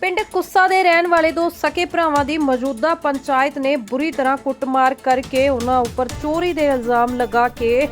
ਪਿੰਡ ਕੁੱਸਾ ਦੇ ਰਹਿਣ ਵਾਲੇ ਦੋ ਸਕੇ ਭਰਾਵਾਂ ਦੀ ਮੌਜੂਦਾ ਪੰਚਾਇਤ ਨੇ ਬੁਰੀ ਤਰ੍ਹਾਂ ਕੁੱਟਮਾਰ ਕਰਕੇ ਉਹਨਾਂ ਉੱਪਰ ਚੋਰੀ ਦੇ ਇਲਜ਼ਾਮ ਲਗਾ ਕੇ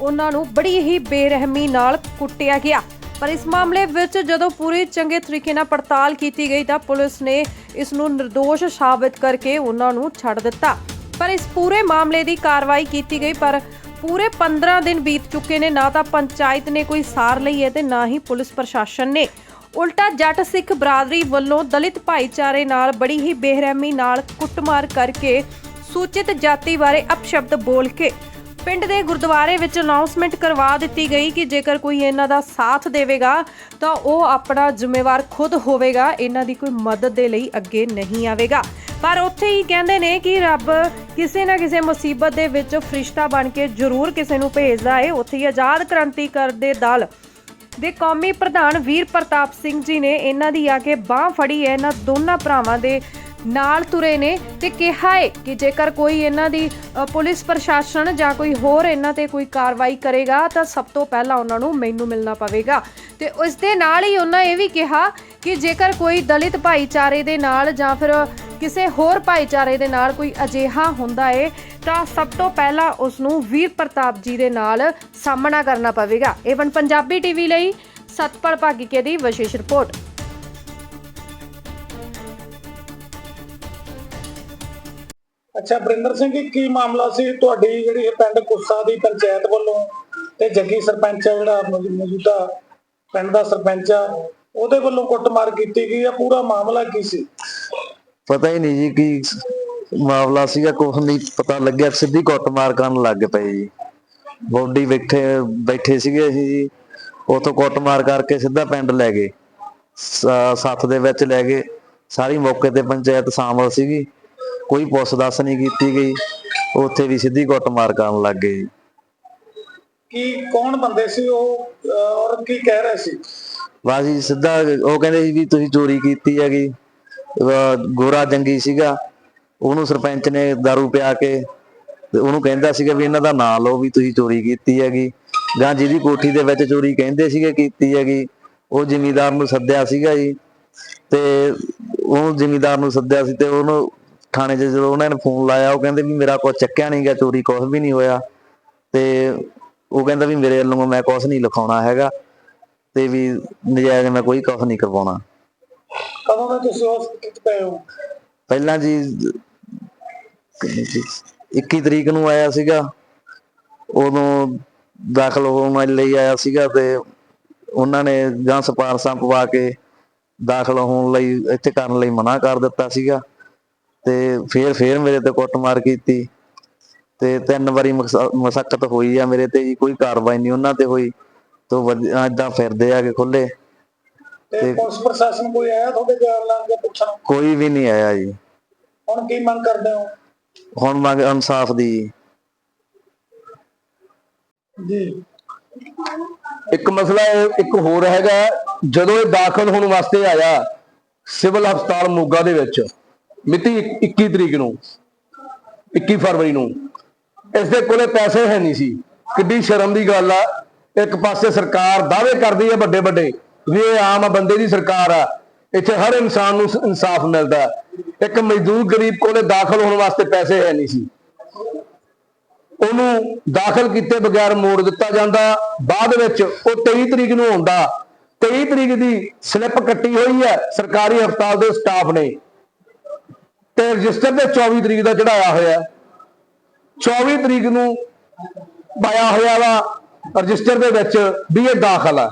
ਉਹਨਾਂ ਨੂੰ ਬੜੀ ਹੀ ਬੇਰਹਿਮੀ ਨਾਲ ਕੁੱਟਿਆ ਗਿਆ। ਪਰ ਇਸ ਮਾਮਲੇ ਵਿੱਚ ਜਦੋਂ ਪੂਰੀ ਚੰਗੇ ਤਰੀਕੇ ਨਾਲ ਪੜਤਾਲ ਕੀਤੀ ਗਈ ਤਾਂ ਪੁਲਿਸ ਨੇ ਇਸ ਨੂੰ નિર્ਦੋਸ਼ ਸਾਬਤ ਕਰਕੇ ਉਹਨਾਂ ਨੂੰ ਛੱਡ ਦਿੱਤਾ। ਪਰ ਇਸ ਪੂਰੇ ਮਾਮਲੇ ਦੀ ਕਾਰਵਾਈ ਕੀਤੀ ਗਈ, ਪਰ ਪੂਰੇ 15 ਦਿਨ ਬੀਤ ਚੁੱਕੇ ਨੇ, ਨਾ ਤਾਂ ਪੰਚਾਇਤ ਨੇ ਕੋਈ ਸਾਰ ਲਈ ਹੈ ਤੇ ਨਾ ਹੀ ਪੁਲਿਸ ਪ੍ਰਸ਼ਾਸਨ ਨੇ। ਉਲਟਾ ਜੱਟ ਸਿੱਖ ਬਰਾਦਰੀ ਵੱਲੋਂ ਦਲਿਤ ਭਾਈਚਾਰੇ ਨਾਲ ਬੜੀ ਹੀ ਬੇਰਹਿਮੀ ਨਾਲ ਕੁੱਟਮਾਰ ਕਰਕੇ ਸੂਚਿਤ ਜਾਤੀ ਬਾਰੇ ਅਪਸ਼ਬਦ ਬੋਲ ਕੇ ਪਿੰਡ ਦੇ ਗੁਰਦੁਆਰੇ ਵਿੱਚ ਅਨਾਉਂਸਮੈਂਟ ਕਰਵਾ ਦਿੱਤੀ ਗਈ ਕਿ ਜੇਕਰ ਕੋਈ ਇਹਨਾਂ ਦਾ ਸਾਥ ਦੇਵੇਗਾ, ਤਾਂ ਉਹ ਆਪਣਾ ਜ਼ਿੰਮੇਵਾਰ ਖੁਦ ਹੋਵੇਗਾ, ਇਹਨਾਂ ਦੀ ਕੋਈ ਮਦਦ ਦੇ ਲਈ ਅੱਗੇ ਨਹੀਂ ਆਵੇਗਾ। ਪਰ ਉੱਥੇ ਹੀ ਕਹਿੰਦੇ ਨੇ ਕਿ ਰੱਬ ਕਿਸੇ ਨਾ ਕਿਸੇ ਮੁਸੀਬਤ ਦੇ ਵਿੱਚ ਫਰਿਸ਼ਤਾ ਬਣ ਕੇ ਜ਼ਰੂਰ ਕਿਸੇ ਨੂੰ ਭੇਜਦਾ ਹੈ ਉੱਥੇ ਹੀ ਆਜ਼ਾਦ ਕ੍ਰਾਂਤੀਕਾਰ ਦੇ ਦਲ ਦੇ ਕੌਮੀ ਪ੍ਰਧਾਨ ਵੀਰ ਪ੍ਰਤਾਪ ਸਿੰਘ ਜੀ ਨੇ ਇਹਨਾਂ ਦੀ ਆ ਕੇ ਬਾਹ ਫੜੀ ਹੈ। ਇਹਨਾਂ ਦੋਨਾਂ ਭਰਾਵਾਂ ਦੇ ਨਾਲ ਤੁਰੇ ਨੇ ਤੇ ਕਿਹਾ ਹੈ ਕਿ ਜੇਕਰ ਕੋਈ ਇਹਨਾਂ ਦੀ ਪੁਲਿਸ ਪ੍ਰਸ਼ਾਸਨ ਜਾਂ ਕੋਈ ਹੋਰ ਇਹਨਾਂ ਤੇ ਕੋਈ ਕਾਰਵਾਈ ਕਰੇਗਾ ਤਾਂ ਸਭ ਤੋਂ ਪਹਿਲਾਂ ਉਹਨਾਂ ਨੂੰ ਮੈਨੂੰ ਮਿਲਣਾ ਪਵੇਗਾ। ਤੇ ਉਸ ਦੇ ਨਾਲ ਹੀ ਉਹਨਾਂ ਇਹ ਵੀ ਕਿਹਾ ਕਿ ਜੇਕਰ ਕੋਈ ਦਲਿਤ ਭਾਈਚਾਰੇ ਦੇ ਨਾਲ ਜਾਂ ਫਿਰ ਕਿਸੇ ਹੋਰ ਭਾਈਚਾਰੇ ਦੇ ਨਾਲ ਕੋਈ ਅਜਿਹਾ ਹੁੰਦਾ ਏ, ਤਾਂ ਸਭ ਤੋਂ ਪਹਿਲਾਂ ਉਸ ਨੂੰ ਵੀਰ ਪ੍ਰਤਾਪ ਜੀ ਦੇ ਨਾਲ ਸਾਹਮਣਾ ਕਰਨਾ ਪਵੇਗਾ। ਏਵਨ ਪੰਜਾਬੀ ਟੀਵੀ ਲਈ ਸਤਪਾਲ ਭਾਗੀਕੇ ਦੀ ਵਿਸ਼ੇਸ਼ ਰਿਪੋਰਟ। ਅੱਛਾ, ਬਰਿੰਦਰ ਸਿੰਘ ਜੀ, ਕੀ ਮਾਮਲਾ ਸੀ ਤੁਹਾਡੀ ਜਿਹੜੀ ਪਿੰਡ ਕੁੱਸਾ ਦੀ ਪੰਚਾਇਤ ਵੱਲੋਂ ਤੇ ਜੱਗੀ ਸਰਪੰਚ ਆ ਜਿਹੜਾ ਮੌਜੂਦਾ ਪਿੰਡ ਦਾ ਸਰਪੰਚ ਆ, ਉਹਦੇ ਵੱਲੋਂ ਕੁੱਟਮਾਰ ਕੀਤੀ ਗਈ ਆ? ਪੂਰਾ ਮਾਮਲਾ ਕੀ ਸੀ? ਪਤਾ ਹੀ ਨਹੀਂ ਜੀ ਕੀ ਮਾਮਲਾ ਸੀਗਾ, ਕੁਛ ਨਹੀਂ ਪਤਾ ਲੱਗਿਆ, ਸਿੱਧੀ ਕੁੱਟਮਾਰ ਕਰਨ ਲੱਗ ਪਏ ਜੀ। ਬੋਡੀ ਬੈਠੇ ਬੈਠੇ ਸੀਗੇ ਅਸੀਂ ਜੀ, ਉਥੋਂ ਕੁੱਟਮਾਰ ਕਰਕੇ ਸਿੱਧਾ ਪਿੰਡ ਲੈ ਗਏ। ਸੱਥ ਦੇ ਵਿੱਚ ਲੈ ਗਏ। ਸਾਰੀ ਮੌਕੇ ਤੇ ਪੰਚਾਇਤ ਸ਼ਾਮਲ ਸੀਗੀ। ਕੋਈ ਪੁੱਛ ਦੱਸ ਨਹੀਂ ਕੀਤੀ ਗਈ। ਉੱਥੇ ਵੀ ਸਿੱਧੀ ਕੁੱਟਮਾਰ ਕਰਨ ਲੱਗ ਗਏ ਜੀ। ਕੀ ਕੌਣ ਬੰਦੇ ਸੀ ਉਹ ਔਰ ਕੀ ਕਹਿ ਰਹੇ ਸੀ? ਬਸ ਜੀ ਸਿੱਧਾ ਉਹ ਕਹਿੰਦੇ ਸੀ ਵੀ ਤੁਸੀਂ ਚੋਰੀ ਕੀਤੀ ਹੈਗੀ। ਗੋਰਾ ਜੰਗੀ ਸੀਗਾ। ਉਹਨੂੰ ਸਰਪੰਚ ਨੇ दारू ਪਿਆ ਕੇ ਤੇ ਉਹਨੂੰ ਕਹਿੰਦਾ ਸੀਗਾ ਵੀ ਇਹਨਾਂ ਦਾ ਨਾਂ ਲਓ ਵੀ ਤੁਸੀਂ ਚੋਰੀ ਕੀਤੀ ਹੈਗੀ। ਗਾਂ ਜਿਹਦੀ ਕੋਠੀ ਦੇ ਵਿੱਚ ਚੋਰੀ ਕਹਿੰਦੇ ਸੀਗੇ ਕੀਤੀ ਹੈਗੀ ਉਹ ਜ਼ਿਮੀਦਾਰ ਨੂੰ ਸੱਦਿਆ ਸੀਗਾ ਜੀ। ਤੇ ਉਹ ਜ਼ਿਮੀਦਾਰ ਨੂੰ ਸੱਦਿਆ ਸੀ ਤੇ ਉਹਨੂੰ ਥਾਣੇ 'ਚ ਜਦੋਂ ਉਹਨਾਂ ਨੇ ਫੋਨ ਲਾਇਆ ਉਹ ਕਹਿੰਦੇ ਵੀ ਮੇਰਾ ਕੁਝ ਚੱਕਿਆ ਨਹੀਂ ਗਿਆ ਚੋਰੀ ਕੁਝ ਵੀ ਨਹੀਂ ਹੋਇਆ। ਤੇ ਉਹ ਕਹਿੰਦਾ ਵੀ ਮੇਰੇ ਵੱਲੋਂ ਮੈਂ ਕੁਝ ਨਹੀਂ ਲਿਖਾਉਣਾ ਹੈਗਾ ਤੇ ਵੀ ਨਜਾਇਜ਼ ਮੈਂ ਕੋਈ ਕੁਝ ਨਹੀਂ ਕਰਵਾਉਣਾ। ਕਦੋਂ ਦਾ ਤੁਸੀਂ ਉਸ ਕਿਤ ਪਏ ਹੋ? ਪਹਿਲਾਂ ਜੀ 21 ਤਰੀਕ ਨੂੰ ਆਇਆ ਸੀਗਾ। ਉਦੋਂ ਦਾਖਲ ਹੋਣ ਲਈ ਆਇਆ ਸੀਗਾ ਤੇ ਉਹਨਾਂ ਨੇ ਜਾਂ ਸਪਾਰਸਾਂ ਪਵਾ ਕੇ ਦਾਖਲ ਹੋਣ ਲਈ ਇੱਥੇ ਕਰਨ ਲਈ ਮਨਾ ਕਰ ਦਿੱਤਾ ਸੀਗਾ। ਤੇ ਫੇਰ ਫੇਰ ਮੇਰੇ ਤੇ ਕੁੱਟਮਾਰ ਕੀਤੀ ਤੇ ਤਿੰਨ ਵਾਰੀ ਮਸਕਤ ਹੋਈ ਆ ਮੇਰੇ ਤੇ ਜੀ ਕੋਈ ਕਾਰਵਾਈ ਨਹੀਂ ਉਹਨਾਂ ਤੇ ਹੋਈ। ਤੋਂ ਏਦਾਂ ਫਿਰਦੇ ਆ ਕਿ ਖੁੱਲੇ ਤੇ ਪੁਲਿਸ ਪ੍ਰਸ਼ਾਸਨ ਕੋਈ ਆਇਆ ਤੁਹਾਡੇ ਬਿਆਨ ਲੈਣ ਜਾਂ ਪੁੱਛਣ? ਕੋਈ ਵੀ ਨਹੀਂ ਆਇਆ ਜੀ। ਹੁਣ ਕੀ ਮੰਗ ਕਰਦੇ ਹੋ? ਹੁਣ ਮੰਗ ਇਨਸਾਫ ਦੀ ਜੀ। ਇੱਕ ਮਸਲਾ ਇਹ- ਇੱਕ ਹੋਰ ਹੈਗਾ ਜਦੋਂ ਇਹ ਦਾਖਲ ਹੋਣ ਵਾਸਤੇ ਆਇਆ ਸਿਵਲ ਹਸਪਤਾਲ ਮੋਗਾ ਦੇ ਵਿੱਚ। ਮਿਤੀ 21 ਤਰੀਕ ਨੂੰ 21 ਫਰਵਰੀ ਨੂੰ। ਇਸ ਦੇ ਕੋਲੇ ਪੈਸੇ ਹੈ ਨਹੀਂ ਸੀ। ਕਿੱਡੀ ਸ਼ਰਮ ਦੀ ਗੱਲ ਆ। ਇੱਕ ਪਾਸੇ ਸਰਕਾਰ ਦਾਅਵੇ ਕਰਦੀ ਹੈ ਵੱਡੇ ਵੱਡੇ ਵੀ ਇਹ ਆਮ ਬੰਦੇ ਦੀ ਸਰਕਾਰ ਆ। ਇੱਥੇ ਹਰ ਇਨਸਾਨ ਨੂੰ ਇਨਸਾਫ ਮਿਲਦਾ। ਇੱਕ ਮਜ਼ਦੂਰ ਗਰੀਬ ਕੋਲੇ ਦਾਖਲ ਹੋਣ ਵਾਸਤੇ ਪੈਸੇ ਹੈ ਨਹੀਂ ਸੀ। ਉਹਨੂੰ ਦਾਖਲ ਕੀਤੇ ਬਗੈਰ ਮੋੜ ਦਿੱਤਾ ਜਾਂਦਾ। ਬਾਅਦ ਵਿੱਚ ਉਹ 23 ਤਰੀਕ ਨੂੰ ਆਉਂਦਾ। 23 ਤਰੀਕ ਦੀ ਸਲਿੱਪ ਕੱਟੀ ਹੋਈ ਹੈ। ਸਰਕਾਰੀ ਹਸਪਤਾਲ ਦੇ ਸਟਾਫ ਨੇ। ਤੇ ਰਜਿਸਟਰ ਤੇ 24 ਤਰੀਕ ਦਾ ਚੜਾਇਆ ਹੋਇਆ ਹੈ। 24 ਤਰੀਕ ਨੂੰ ਪਾਇਆ ਹੋਇਆ ਵਾ ਰਜਿਸਟਰ ਦੇ ਵਿੱਚ ਵੀ ਇਹ ਦਾਖਲ ਆ।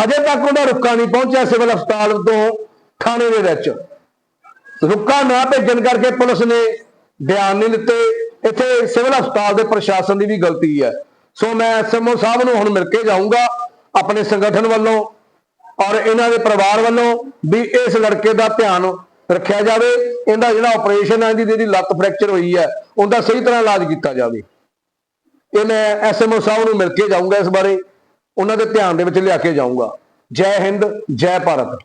ਹਜੇ ਤੱਕ ਉਹਦਾ ਰੁੱਕਾ ਨਹੀਂ ਪਹੁੰਚਿਆ ਸਿਵਲ ਹਸਪਤਾਲ ਤੋਂ ਥਾਣੇ ਦੇ ਵਿੱਚ। ਰੁੱਕਾ ਨਾ ਭੇਜਣ ਕਰਕੇ ਪੁਲਿਸ ਨੇ ਬਿਆਨ ਨਹੀਂ ਦਿੱਤੇ ਇੱਥੇ ਸਿਵਲ ਹਸਪਤਾਲ ਦੇ ਪ੍ਰਸ਼ਾਸਨ ਦੀ ਵੀ ਗਲਤੀ ਹੈ। ਸੋ ਮੈਂ ਐਸਐਮਓ ਸਾਹਿਬ ਨੂੰ ਹੁਣ ਮਿਲ ਕੇ ਜਾਊਂਗਾ ਆਪਣੇ ਸੰਗਠਨ ਵੱਲੋਂ ਔਰ ਇਹਨਾਂ ਦੇ ਪਰਿਵਾਰ ਵੱਲੋਂ ਵੀ ਇਸ ਲੜਕੇ ਦਾ ਧਿਆਨ ਰੱਖਿਆ ਜਾਵੇ ਇਹਦਾ ਜਿਹੜਾ ਆਪਰੇਸ਼ਨ ਹੈ ਇਹਦੀ ਜਿਹੜੀ ਲੱਤ ਫ੍ਰੈਕਚਰ ਹੋਈ ਹੈ ਉਹਦਾ ਸਹੀ ਤਰ੍ਹਾਂ ਇਲਾਜ ਕੀਤਾ ਜਾਵੇ। ਇਹ ਮੈਂ ਐਸਐਮਓ ਸਾਹਿਬ ਨੂੰ ਮਿਲ ਕੇ ਜਾਊਂਗਾ ਇਸ ਬਾਰੇ ਉਹਨਾਂ ਦੇ ਧਿਆਨ ਦੇ ਵਿੱਚ ਲਿਆ ਕੇ ਜਾਊਂਗਾ। ਜੈ ਹਿੰਦ ਜੈ ਭਾਰਤ।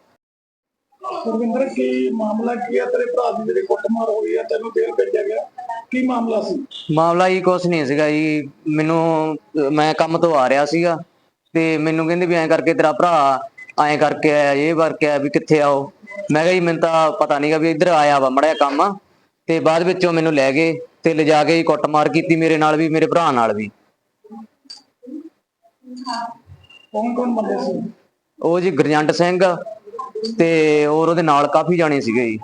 ਗੁਰਵਿੰਦਰ ਕੀ ਮਾਮਲਾ ਕੀ ਆ ਤੇਰੇ ਭਰਾ ਦੀ ਜਿਹੜੀ ਕੁੱਟਮਾਰ ਹੋਈ ਆ ਤੈਨੂੰ ਜੇਲ੍ਹ ਭੇਜਿਆ ਗਿਆ। ਕੀ ਮਾਮਲਾ ਸੀ? ਮਾਮਲਾ ਹੀ ਕੁਛ ਨਹੀਂ ਸੀਗਾ ਜੀ। ਮੈਨੂੰ ਮੈਂ ਕੰਮ ਤੋਂ ਆ ਰਿਹਾ ਸੀਗਾ ਤੇ ਮੈਨੂੰ ਕਹਿੰਦੇ ਵੀ ਐਂ ਕਰਕੇ ਤੇਰਾ ਭਰਾ ਐਂ ਕਰਕੇ ਆਇਆ ਇਹ ਕਰਕੇ ਆਇਆ ਵੀ ਕਿੱਥੇ ਆਓ ਮੈਂ ਕਿਹਾ ਜੀ ਮੈਨੂੰ ਤਾਂ ਪਤਾ ਨਹੀਂਗਾ ਵੀ ਇੱਧਰ ਆਇਆ ਵਾ ਮੜਿਆ ਕੰਮ। ਤੇ ਬਾਅਦ ਵਿੱਚੋਂ ਮੈਨੂੰ ਲੈ ਗਏ ਤੇ ਲਿਜਾ ਕੇ ਕੁੱਟਮਾਰ ਕੀਤੀ ਮੇਰੇ ਨਾਲ ਵੀ ਮੇਰੇ ਭਰਾ ਨਾਲ ਵੀ। ਕੌਣ ਕੌਣ ਬੰਦੇ ਸੀ? ਉਹ ਜੀ ਗੁਰਜੰਟ ਸਿੰਘ ਤੇ ਹੋਰ ਉਹਦੇ ਨਾਲ ਕਾਫੀ ਜਾਣੇ ਸੀਗੇ ਜੀ।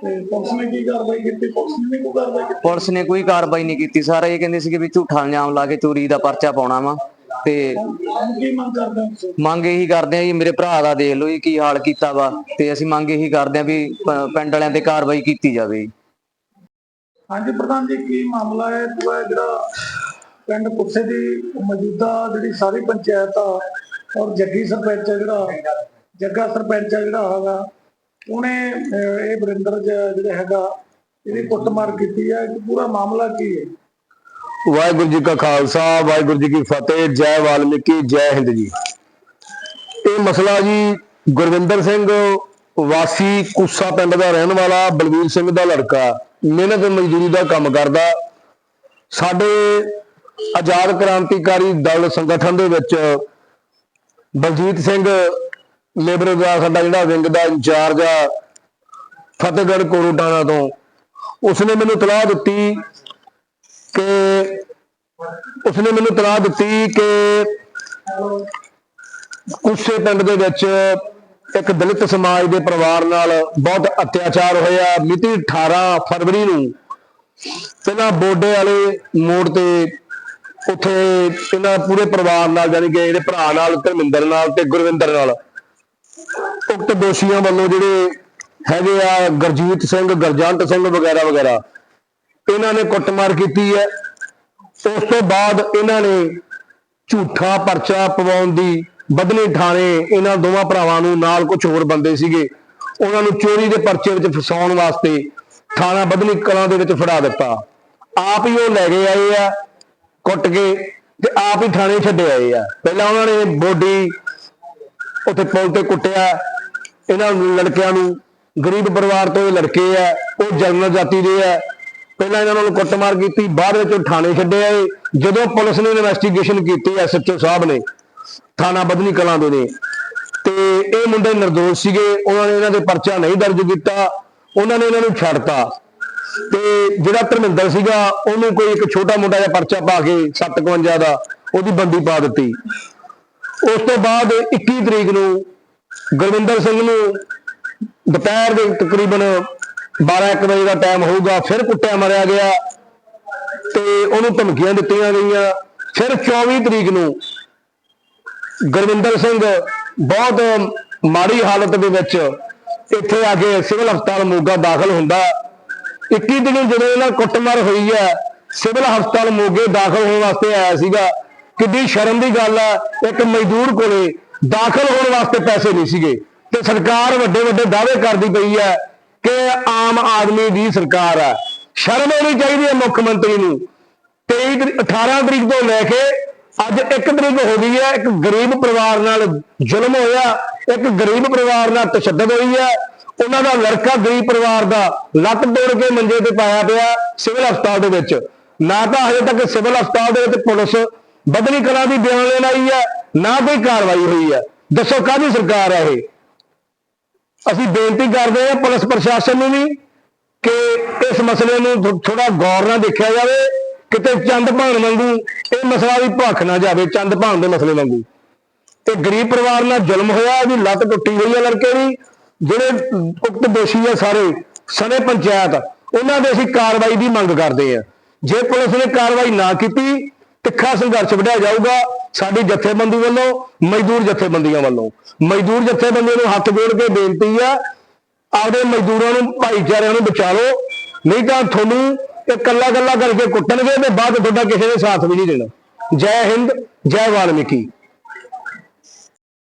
ਤੇ ਪੁਲਿਸ ਨੇ ਕੀ ਕਾਰਵਾਈ ਕੀਤੀ? ਪੁਲਿਸ ਨੇ ਕੋਈ ਕਾਰਵਾਈ ਕੀਤੀ? ਪੁਲਿਸ ਨੇ ਕੋਈ ਕਾਰਵਾਈ ਨਹੀਂ ਕੀਤੀ। ਸਾਰਾ ਇਹ ਕਹਿੰਦੇ ਸੀਗੇ ਵੀ ਝੂਠਾ ਇਲਜ਼ਾਮ ਲਾ ਕੇ ਚੋਰੀ ਦਾ ਪਰਚਾ ਪਾਉਣਾ ਵਾ। ਤੇ ਮੰਗ ਇਹੀ ਕਰਦੇ ਆ ਜੀ, ਮੇਰੇ ਭਰਾ ਦਾ ਦੇਖ ਲਓ ਜੀ ਕੀ ਹਾਲ ਕੀਤਾ ਵਾ, ਤੇ ਅਸੀਂ ਮੰਗ ਇਹੀ ਕਰਦੇ ਆ ਵੀ ਪਿੰਡ ਵਾਲਿਆਂ ਤੇ ਕਾਰਵਾਈ ਕੀਤੀ ਜਾਵੇ ਹਾਂਜੀ, ਪ੍ਰਧਾਨ ਜੀ, ਕੀ ਮਾਮਲਾ ਹੈ? ਜਿਹੜਾ ਪਿੰਡ ਕੁੱਸੇ ਦੀ ਮੌਜੂਦਾ ਜਿਹੜੀ ਸਾਰੀ ਪੰਚਾਇਤ ਆ, ਔਰ ਜੱਗੀ ਸਰਪੰਚ ਜਿਹੜਾ, ਜੱਗਾ ਸਰਪੰਚ ਜਿਹੜਾ ਹੈਗਾ, ਉਹਨੇ ਇਹ ਵਰਿੰਦਰ ਜ- ਜਿਹੜਾ ਹੈਗਾ, ਇਹਦੀ ਕੁੱਟਮਾਰ ਕੀਤੀ ਹੈ। ਪੂਰਾ ਮਾਮਲਾ ਕੀ ਹੈ? ਵਾਹਿਗੁਰੂ ਜੀ ਕਾ ਖਾਲਸਾ, ਵਾਹਿਗੁਰੂ ਜੀ ਕੀ ਫਤਿਹ, ਜੈ ਵਾਲਮੀਕੀ, ਜੈ ਹਿੰਦ ਜੀ। ਇਹ ਮਸਲਾ ਜੀ ਗੁਰਵਿੰਦਰ ਸਿੰਘ ਵਾਸੀ ਕੁੱਸਾ ਪਿੰਡ ਦਾ ਰਹਿਣ ਵਾਲਾ, ਬਲਵੀਰ ਸਿੰਘ ਦਾ ਲੜਕਾ, ਮਿਹਨਤ ਮਜ਼ਦੂਰੀ ਦਾ ਕੰਮ ਕਰਦਾ। ਸਾਡੇ ਆਜ਼ਾਦ ਕ੍ਰਾਂਤੀਕਾਰੀ ਦਲ ਸੰਗਠਨ ਦੇ ਵਿੱਚ ਬਲਜੀਤ ਸਿੰਘ ਲੇਬਰ ਦਾ ਸਾਡਾ ਜਿਹੜਾ ਵਿੰਗ ਦਾ ਇੰਚਾਰਜ ਆ, ਫਤਿਹਗੜ੍ਹ ਕੋਰੋਟਾਣਾ ਤੋਂ, ਉਸਨੇ ਮੈਨੂੰ ਤਲਾਹ ਦਿੱਤੀ ਕਿ ਉਸਨੇ ਮੈਨੂੰ ਤਲਾਹ ਦਿੱਤੀ ਕਿ ਕੁੱਸੇ ਪਿੰਡ ਦੇ ਵਿੱਚ ਇੱਕ ਦਲਿਤ ਸਮਾਜ ਦੇ ਪਰਿਵਾਰ ਨਾਲ ਬਹੁਤ ਅਤਿਆਚਾਰ ਹੋਇਆ। ਮਿਤੀ 18 ਫਰਵਰੀ ਨੂੰ ਇਹਨਾਂ ਬੋਡੇ ਵਾਲੇ ਮੋੜ ਤੇ ਉੱਥੇ ਇਹਨਾਂ ਪੂਰੇ ਪਰਿਵਾਰ ਨਾਲ ਜਾਨੀ ਕਿ ਇਹਦੇ ਭਰਾ ਨਾਲ, ਧਰਮਿੰਦਰ ਨਾਲ ਤੇ ਗੁਰਵਿੰਦਰ ਨਾਲ ਉਕਤ ਦੋਸ਼ੀਆਂ ਵੱਲੋਂ ਜਿਹੜੇ ਹੈਗੇ ਆ, ਗਰਜੀਤ ਸਿੰਘ, ਗਰਜੰਟ ਸਿੰਘ ਵਗੈਰਾ ਵਗੈਰਾ ਇਹਨਾਂ ਨੇ ਕੁੱਟਮਾਰ ਕੀਤੀ ਹੈ। ਉਸ ਤੋਂ ਬਾਅਦ ਇਹਨਾਂ ਨੇ ਝੂਠਾ ਪਰਚਾ ਪਵਾਉਣ ਦੀ ਬਦਲੇ ਥਾਣੇ ਇਹਨਾਂ ਦੋਵਾਂ ਭਰਾਵਾਂ ਨੂੰ ਨਾਲ ਕੁਝ ਹੋਰ ਬੰਦੇ ਸੀਗੇ। ਉਹਨਾਂ ਨੂੰ ਚੋਰੀ ਦੇ ਪਰਚੇ ਵਿੱਚ ਫਸਾਉਣ ਵਾਸਤੇ ਥਾਣਾ ਬਦਲੀ ਕਲਾਂ ਦੇ ਵਿੱਚ ਫੜਾ ਦਿੱਤਾ। ਆਪ ਹੀ ਉਹ ਲੈ ਕੇ ਆਏ ਆ, ਕੁੱਟ ਕੇ ਤੇ ਆਪ ਹੀ ਥਾਣੇ ਛੱਡੇ ਆਏ ਆ। ਪਹਿਲਾਂ ਉਹਨਾਂ ਨੇ ਬੋਡੀ ਉੱਥੇ ਪੁਲ ਤੇ ਕੁੱਟਿਆ। ਇਹਨਾਂ ਲੜਕਿਆਂ ਨੂੰ ਗਰੀਬ ਪਰਿਵਾਰ ਤੋਂ ਇਹ ਲੜਕੇ ਆ, ਉਹ ਜਨਰਲ ਜਾਤੀ ਦੇ ਆ। ਪਹਿਲਾਂ ਇਹਨਾਂ ਨੂੰ ਕੁੱਟਮਾਰ ਕੀਤੀ, ਬਾਅਦ ਵਿੱਚ ਥਾਣੇ ਛੱਡੇ ਆਏ। ਜਦੋਂ ਪੁਲਿਸ ਨੇ ਇਨਵੈਸਟੀਗੇਸ਼ਨ ਕੀਤੀ ਐਸਐਚਓ ਸਾਹਿਬ ਨੇ, ਥਾਣਾ ਬਦਨੀ ਕਲਾਂ ਦੇ ਨੇ। ਤੇ ਇਹ ਮੁੰਡੇ ਨਿਰਦੋਸ਼ ਸੀਗੇ, ਉਹਨਾਂ ਨੇ ਇਹਨਾਂ ਦੇ ਪਰਚਾ ਨਹੀਂ ਦਰਜ ਕੀਤਾ, ਉਹਨਾਂ ਨੇ ਇਹਨਾਂ ਨੂੰ ਛੱਡਤਾ। ਤੇ ਜਿਹੜਾ ਧਰਮਿੰਦਰ ਸੀਗਾ, ਉਹਨੂੰ ਕੋਈ ਇੱਕ ਛੋਟਾ ਮੋਟਾ ਜਿਹਾ ਪਰਚਾ ਪਾ ਕੇ 751 ਦਾ, ਉਹਦੀ ਬੰਦੀ ਪਾ ਦਿੱਤੀ। ਉਸ ਤੋਂ ਬਾਅਦ 21 ਤਰੀਕ ਨੂੰ ਗੁਰਵਿੰਦਰ ਸਿੰਘ ਨੂੰ ਦੁਪਹਿਰ ਦੇ ਤਕਰੀਬਨ 12-1 ਵਜੇ ਦਾ ਟਾਈਮ ਹੋਊਗਾ, ਫਿਰ ਕੁੱਟਿਆ ਮਾਰਿਆ ਗਿਆ ਤੇ ਉਹਨੂੰ ਧਮਕੀਆਂ ਦਿੱਤੀਆਂ ਗਈਆਂ। ਫਿਰ 24 ਤਰੀਕ ਨੂੰ ਗੁਰਵਿੰਦਰ ਸਿੰਘ ਬਹੁਤ ਮਾੜੀ ਹਾਲਤ ਦੇ ਵਿੱਚ ਇੱਥੇ ਆ ਕੇ ਸਿਵਲ ਹਸਪਤਾਲ ਮੋਗਾ ਦਾਖਲ ਹੁੰਦਾ। 21 ਦਿਨ ਜਦੋਂ ਇਹਨਾਂ ਕੁੱਟਮਾਰ ਹੋਈ ਹੈ, ਸਿਵਲ ਹਸਪਤਾਲ ਮੋਗੇ ਦਾਖਲ ਹੋਣ ਵਾਸਤੇ ਆਇਆ ਸੀਗਾ। ਕਿੱਡੀ ਸ਼ਰਮ ਦੀ ਗੱਲ ਹੈ, ਇੱਕ ਮਜ਼ਦੂਰ ਕੋਲੇ ਦਾਖਲ ਹੋਣ ਵਾਸਤੇ ਪੈਸੇ ਨਹੀਂ ਸੀਗੇ ਤੇ ਸਰਕਾਰ ਵੱਡੇ ਵੱਡੇ ਦਾਅਵੇ ਕਰਦੀ ਪਈ ਹੈ ਕਿ ਆਮ ਆਦਮੀ ਦੀ ਸਰਕਾਰ ਆ। ਸ਼ਰਮ ਆਉਣੀ ਚਾਹੀਦੀ ਹੈ ਮੁੱਖ ਮੰਤਰੀ ਨੂੰ। 23 18 ਤਰੀਕ ਤੋਂ ਲੈ ਕੇ ਅੱਜ 1 ਤਰੀਕ ਹੋ ਗਈ ਹੈ, ਇੱਕ ਗਰੀਬ ਪਰਿਵਾਰ ਨਾਲ ਜ਼ੁਲਮ ਹੋਇਆ, ਇੱਕ ਗਰੀਬ ਪਰਿਵਾਰ ਨਾਲ ਤਸ਼ੱਦਦ ਹੋਈ ਹੈ। ਉਹਨਾਂ ਦਾ ਲੜਕਾ ਗਰੀਬ ਪਰਿਵਾਰ ਦਾ ਲੱਤ ਤੋੜ ਕੇ ਮੰਜੇ ਤੇ ਪਾਇਆ ਪਿਆ ਸਿਵਲ ਹਸਪਤਾਲ ਦੇ ਵਿੱਚ। ਨਾ ਤਾਂ ਹਜੇ ਤੱਕ ਸਿਵਲ ਹਸਪਤਾਲ ਦੇ ਵਿੱਚ ਪੁਲਿਸ ਬਦਲੀ ਕਲਾ ਦੀ ਬਿਆਨ ਲੈਣ ਆਈ ਹੈ, ਨਾ ਕੋਈ ਕਾਰਵਾਈ ਹੋਈ ਹੈ। ਦੱਸੋ ਕਾਹਦੀ ਸਰਕਾਰ ਹੈ ਇਹ? ਅਸੀਂ ਬੇਨਤੀ ਕਰਦੇ ਹਾਂ ਪੁਲਿਸ ਪ੍ਰਸ਼ਾਸਨ ਨੂੰ ਵੀ ਕਿ ਇਸ ਮਸਲੇ ਨੂੰ ਥੋੜਾ ਗੌਰ ਨਾਲ ਦੇਖਿਆ ਜਾਵੇ, ਕਿਤੇ ਚੰਦ ਭਾਣ ਵਾਂਗੂ ਇਹ ਮਸਲਾ ਵੀ ਭੱਖ ਨਾ ਜਾਵੇ, ਚੰਦ ਭਾਣ ਦੇ ਮਸਲੇ ਵਾਂਗੂ। ਤੇ ਗਰੀਬ ਪਰਿਵਾਰ ਨਾਲ ਜ਼ੁਲਮ ਹੋਇਆ, ਇਹਦੀ ਲੱਤ ਟੁੱਟੀ ਹੋਈ ਹੈ ਲੜਕੇ ਦੀ, ਜਿਹੜੇ ਉਕਤ ਦੋਸ਼ੀ ਆ ਸਾਰੇ, ਸਣੇ ਪੰਚਾਇਤ, ਉਹਨਾਂ ਦੇ ਅਸੀਂ ਕਾਰਵਾਈ ਦੀ ਮੰਗ ਕਰਦੇ ਆ ਜੇ ਪੁਲਿਸ ਨੇ ਕਾਰਵਾਈ ਨਾ ਕੀਤੀ ਤਿੱਖਾ ਸੰਘਰਸ਼ ਵਧਿਆ ਜਾਊਗਾ ਸਾਡੀ ਜਥੇਬੰਦੀ ਵੱਲੋਂ, ਮਜ਼ਦੂਰ ਜਥੇਬੰਦੀਆਂ ਵੱਲੋਂ। ਮਜ਼ਦੂਰ ਜਥੇਬੰਦੀਆਂ ਨੂੰ ਹੱਥ ਜੋੜ ਕੇ ਬੇਨਤੀ ਆ, ਆਪਦੇ ਮਜ਼ਦੂਰਾਂ ਨੂੰ, ਭਾਈਚਾਰਿਆਂ ਨੂੰ ਬਚਾ ਲਓ। ਨਹੀਂ ਤਾਂ ਤੁਹਾਨੂੰ ਇਹ ਕੱਲਾ ਕੱਲਾ ਕਰਕੇ ਕੁੱਟਣਗੇ ਤੇ ਬਾਅਦ ਤੁਹਾਡਾ ਕਿਸੇ ਨੇ ਸਾਥ ਵੀ ਨਹੀਂ ਦੇਣਾ। ਜੈ ਹਿੰਦ, ਜੈ ਵਾਲਮੀਕੀ।